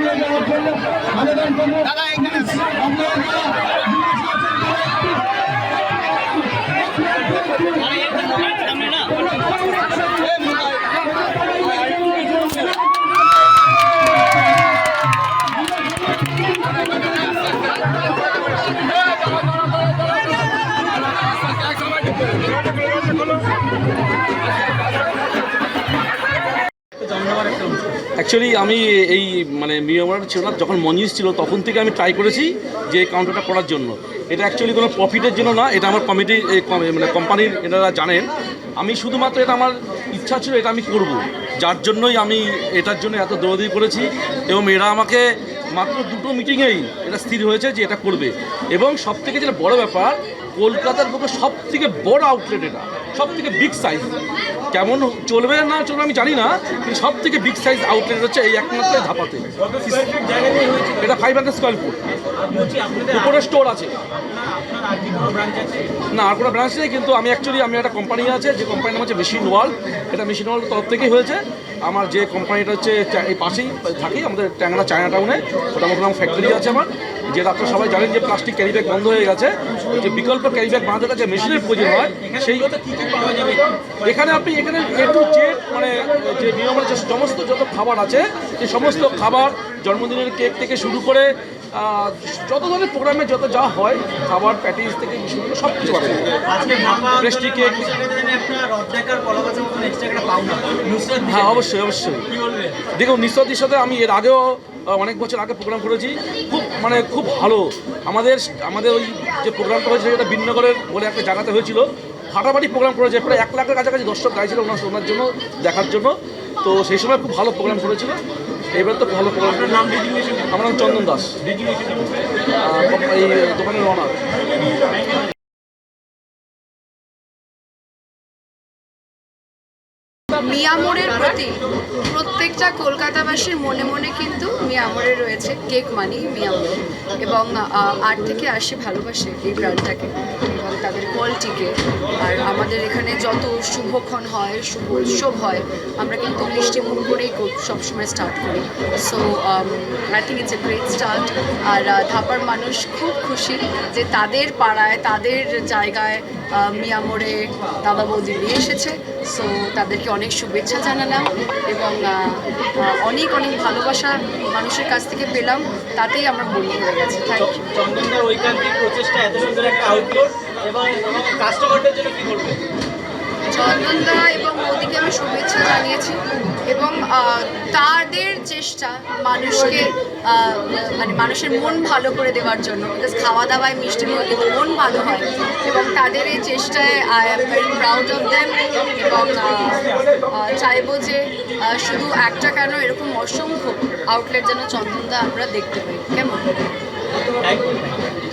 নিয়ে যাওয়ার জন্য আবেদন করব Thank you. অ্যাকচুয়ালি আমি এই মানে মিয়ামার ছিল না, যখন মঞ্জিস ছিল, তখন থেকে আমি ট্রাই করেছি যে কাউন্টারটা করার জন্য। এটা অ্যাকচুয়ালি কোনো প্রফিটের জন্য না, এটা আমার কমিটি মানে কোম্পানির এনারা জানেন। আমি শুধুমাত্র এটা আমার ইচ্ছা ছিল, এটা আমি করব। যার জন্যই আমি এটার জন্য এত দৌড়াদৌড়ি করেছি, এবং এরা আমাকে মাত্র দুটো মিটিংয়েই এটা স্থির হয়েছে যে এটা করবে। এবং সব থেকে যেটা বড় ব্যাপার, কলকাতার বুকে সব থেকে বড় আউটলেট এটা সব থেকে বিগ সাইজ কেমন চলবে না চলবে আমি জানি না, কিন্তু সব থেকে বিগ সাইজ আউটলেট হচ্ছে এই একমাত্র ধাপাতে। এটা ফাইভ হান্ড্রেড স্কোয়ার ফুট উপরে স্টোর আছে। না, আর কোনো ব্রাঞ্চ নেই, কিন্তু আমি অ্যাকচুয়ালি আমি একটা কোম্পানি আছে, যে কোম্পানির নাম হচ্ছে মেশিন ওয়ার্ল্ড এটা মেশিন ওয়ার্ল্ড তরফ থেকেই হয়েছে। আমার যে কোম্পানিটা হচ্ছে এই পাশেই থাকি, আমাদের ট্যাংরা চায়না টাউনে নাম ফ্যাক্টরি আছে আমার। যেটা আপনারা সবাই জানেন যে প্লাস্টিক ক্যারিব্যাগ বন্ধ হয়ে গেছে, যে বিকল্প ক্যারিব্যাগ বাঁধে গেছে, মেশিনের প্রয়োজন হয়, সেই কথা কি কী পাওয়া যাবে? এখানে আপনি এখানে এ টু জেড মানে যে নিয়মের যে সমস্ত যত খাবার আছে সেই সমস্ত খাবার, জন্মদিনের কেক থেকে শুরু করে যত ধরনের প্রোগ্রামে যত যা হয় খাবার প্যাটিস থেকে শুরু করে সব কিছু পাওনা নুসরাত হ্যাঁ অবশ্যই অবশ্যই। দেখুন নিঃসদির সাথে আমি এর আগেও অনেক বছর আগে প্রোগ্রাম করেছি। খুব মানে খুব ভালো। আমাদের আমাদের ওই যে প্রোগ্রামটা হয়েছে সেটা বিনগরের বলে একটা জায়গাতে হয়েছিল। ফাটাফাটি প্রোগ্রাম করেছে প্রায় এক লাখের কাছাকাছি দর্শক গাইছিল ওনার ওনার জন্য দেখার জন্য। তো সেই সময় খুব ভালো প্রোগ্রাম করেছিল। এবার তো ভালো আপনার নাম ডিজিগনেশন আমার নাম চন্দন দাস। ডিজিগনেশন এই দোকানের অনার মিয়ামোরের প্রতি প্রত্যেকটা কলকাতাবাসীর মনে মনে কিন্তু মিয়ামোরে রয়েছে কেক মানি মিয়ামোর এবং আট থেকে আশি ভালোবাসে এই ব্র্যান্ডটাকে এবং তাদের কোয়ালিটিকে আর আমাদের এখানে যত শুভক্ষণ হয় শুভ উৎসব হয় আমরা কিন্তু মিষ্টি মুখ কর- সবসময় স্টার্ট করি। So I think it's a great start আর ধাপার মানুষ খুব খুশি যে তাদের পাড়ায় তাদের জায়গায় আহ, মিয়ামোড়ে দাদা বৌদি নিয়ে এসেছে। সো তাদেরকে অনেক শুভেচ্ছা জানালাম এবং আহ, অনেক অনেক ভালোবাসা মানুষের কাছ থেকে পেলাম। তাতেই আমার মন হয়ে গেছে। থ্যাংক ইউ ঐকান্তিক প্রচেষ্টা এত সুন্দর একটা আউটলোড এবং কাস্টমারদের জন্য কি চন্দনদা শুভেচ্ছা জানিয়েছি এবং তাদের চেষ্টা মানুষকে মানে মানুষের মন ভালো করে দেওয়ার জন্য বিকজ খাওয়া দাওয়ায় মিষ্টি মুখে কিন্তু মন ভালো হয়, এবং তাদের এই চেষ্টায় I am very proud of them এবং চাইব যে শুধু একটা কেন এরকম অসংখ্য আউটলেট যেন চন্দনদা আমরা দেখতে পাই। কেমন?